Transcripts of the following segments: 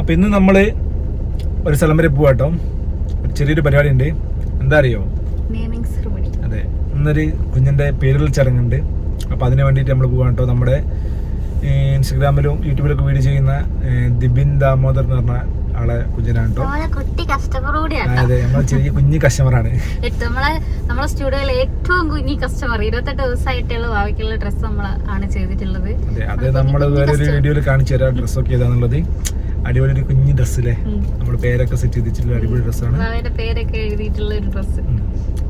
അപ്പോൾ ഇന്ന് നമ്മൾ ഒരു സ്ഥലം വരെ പോവാട്ടോ ഒരു ചെറിയൊരു പരിപാടി ഉണ്ട് എന്താ അറിയോ? അതെ. ഇന്നൊരു കുഞ്ഞിന്റെ പേരിൽ ചടങ്ങുണ്ട്. അപ്പോൾ അതിന് വേണ്ടിയിട്ട് നമ്മൾ പോവാ കേട്ടോ നമ്മുടെ ഇൻസ്റ്റഗ്രാമിലും യൂട്യൂബിലൊക്കെ വീഡിയോ ചെയ്യുന്ന ദിബിൻ ദാമോദർ എന്ന് പറഞ്ഞ ആളെ കുഞ്ഞിനാണ് കേട്ടോ നമ്മളെ കുട്ടി അതെ നമ്മൾ ചെറിയ കുഞ്ഞു കസ്റ്റമറാണ് നമ്മളെ നമ്മളെ സ്റ്റുഡിയോയിലെ ഏറ്റവും കുഞ്ഞി കസ്റ്റമർ ഇരുപത്തെട്ട് ദിവസമായിട്ടുള്ള ഭാവിക്കുള്ള ഡ്രസ്സ് നമ്മൾ ആണ് ചെയ്തിട്ടുള്ളത്. അതെ അത് നമ്മൾ വേറെ ഒരു വീഡിയോയിൽ കാണിച്ചു തരാം ഡ്രസ്സൊക്കെ ഏതാന്നുള്ളത്. അടിപൊളി ഒരു കുഞ്ഞു ഡ്രസ്സിലെ ഉം. നമ്മൾ പേരൊക്കെ സെറ്റ് ചെയ്തിട്ടുള്ള അടിപൊളി ഡ്രസ്സാണ്. അപ്പൊ പേരൊക്കെ എഴുതിയിട്ടുള്ള ഒരു ഡ്രസ്സ്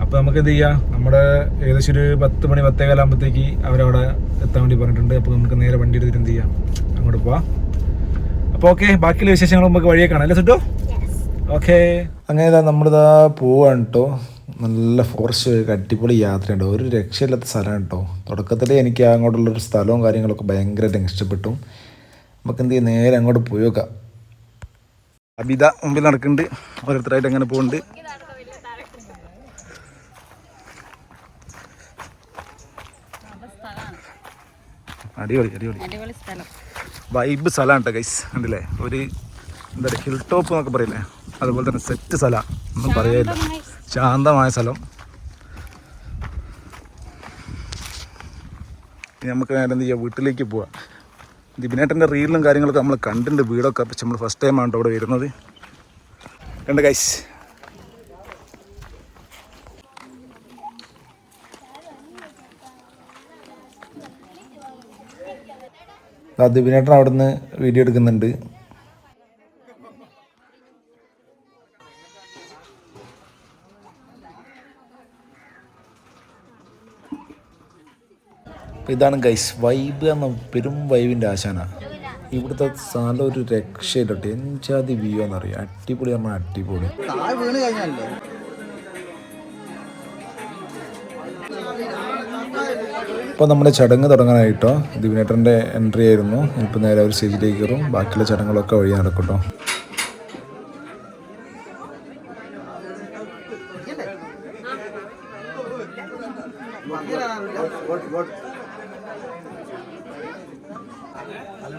അപ്പോൾ നമുക്ക് എന്ത് ചെയ്യാം? നമ്മുടെ ഏകദേശം ഒരു പത്ത് മണി പത്തേകാലാകുമ്പോഴത്തേക്ക് അവരവിടെ എത്താൻ വേണ്ടി പറഞ്ഞിട്ടുണ്ട്. അപ്പൊ നമുക്ക് നേരെ വണ്ടി എടുത്തിട്ട് എന്ത് ചെയ്യാം? അങ്ങോട്ട് പോവാം. അപ്പൊ ഓക്കെ ബാക്കിയുള്ള വിശേഷങ്ങൾ നമുക്ക് വഴിയെ കാണാം. അല്ലേ സുട്ടോ ഓക്കെ. അങ്ങനെ ഇതാ നമ്മളിതാ പോവാണ് കേട്ടോ നല്ല ഫോറസ്റ്റ് വഴി അടിപൊളി യാത്രയുണ്ട് ഒരു രക്ഷയില്ലാത്ത സ്ഥലമാണ് കേട്ടോ തുടക്കത്തിൽ എനിക്ക് അങ്ങോട്ടുള്ളൊരു സ്ഥലവും കാര്യങ്ങളൊക്കെ ഭയങ്കരമായിട്ട് ഇഷ്ടപ്പെട്ടു. നമുക്ക് എന്ത് ചെയ്യാം? നേരെ അങ്ങോട്ട് പോയി നോക്കാം. അബിത മുമ്പിൽ നടക്കുന്നുണ്ട്. ഓരോരുത്തരായിട്ട് അങ്ങനെ പോകുന്നുണ്ട് അടിപൊളി അടിപൊളി. സ്ഥലം. വൈബ് സ്ഥലമാണ് കേട്ടോ ഗൈസ് കണ്ടില്ലേ? ഒരു എന്താ പറയുക ഹിൽ ടോപ്പ് എന്നൊക്കെ പറയില്ലേ? അതുപോലെ തന്നെ സെറ്റ് സ്ഥലമാണ് ഒന്നും പറയാനില്ല. ശാന്തമായ സ്ഥലം. നമുക്ക് നേരെ എന്ത് ചെയ്യാം? വീട്ടിലേക്ക് പോവാം. ദിബിനേട്ടന്റെ റീലും കാര്യങ്ങളൊക്കെ നമ്മൾ കണ്ടിട്ടുണ്ട്. വീടൊക്കെ പക്ഷെ നമ്മൾ ഫസ്റ്റ് ടൈമാണ് അവിടെ വരുന്നത്. കണ്ട് കൈസ് ദിബിനേട്ടൻ അവിടെ നിന്ന് വീഡിയോ എടുക്കുന്നുണ്ട്. ഇതാണ് ഗൈസ് വൈബ് എന്ന പെരും വൈബിന്റെ ആശാന. ഇവിടുത്തെ സ്ഥലം ഒരു രക്ഷയിലോട്ട് എഞ്ചാതി വ്യൂ എന്നറിയാം അടിപൊളി പറഞ്ഞാൽ അടിപൊളി. ഇപ്പോൾ നമ്മുടെ ചടങ്ങ് തുടങ്ങാനായിട്ടോ. ദിവിനേട്ടന്റെ എൻട്രി ആയിരുന്നു. ഇപ്പോൾ നേരെ ഒരു സ്റ്റേജിലേക്ക് കയറും. ബാക്കിയുള്ള ചടങ്ങുകളൊക്കെ വഴി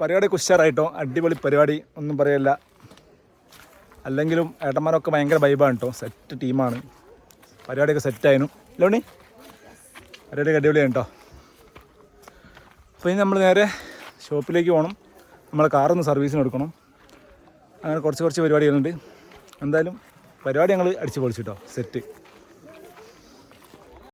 പരിപാടി കുശാറായിട്ടോ അടിപൊളി പരിപാടി ഒന്നും പറയല്ല. അല്ലെങ്കിലും ഏട്ടന്മാരൊക്കെ ഭയങ്കര വൈബാണ് കേട്ടോ സെറ്റ് ടീമാണ് പരിപാടിയൊക്കെ സെറ്റായിരുന്നു ലോണി പരിപാടിയൊക്കെ അടിപൊളിയാണ് കേട്ടോ അപ്പോൾ ഇനി നമ്മൾ നേരെ ഷോപ്പിലേക്ക് പോകണം നമ്മളെ കാറൊന്ന് സർവീസിന് എടുക്കണം. അങ്ങനെ കുറച്ച് കുറച്ച് പരിപാടികളുണ്ട്. എന്തായാലും പരിപാടി ഞങ്ങൾ അടിച്ചു പൊളിച്ചു കേട്ടോ സെറ്റ്